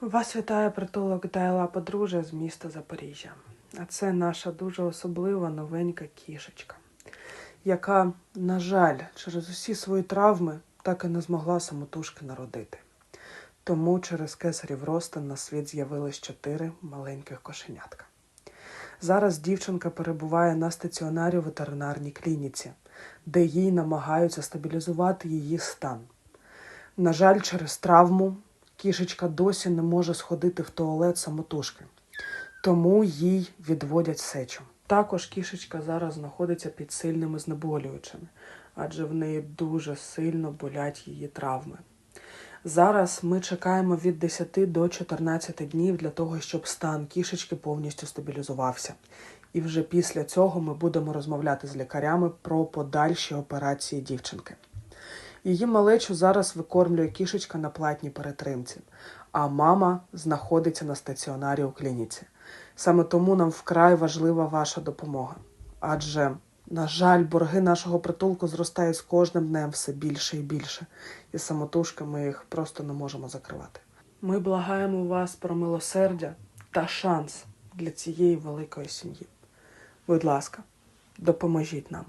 Вас вітає притулок Дайла Подружжя з міста Запоріжжя. А це наша дуже особлива новенька кішечка, яка, на жаль, через усі свої травми так і не змогла самотужки народити. Тому через кесарів ростин на світ з'явилось чотири маленьких кошенятка. Зараз дівчинка перебуває на стаціонарі у ветеринарній клініці, де їй намагаються стабілізувати її стан. На жаль, через травму кішечка досі не може сходити в туалет самотужки, тому їй відводять сечу. Також кішечка зараз знаходиться під сильними знеболюючими, адже в неї дуже сильно болять її травми. Зараз ми чекаємо від 10 до 14 днів для того, щоб стан кішечки повністю стабілізувався. І вже після цього ми будемо розмовляти з лікарями про подальші операції дівчинки. Її малечу зараз викормлює кішечка на платній перетримці, а мама знаходиться на стаціонарі у клініці. Саме тому нам вкрай важлива ваша допомога. Адже, на жаль, борги нашого притулку зростають з кожним днем все більше і більше, і самотужки ми їх просто не можемо закривати. Ми благаємо вас про милосердя та шанс для цієї великої сім'ї. Будь ласка, допоможіть нам.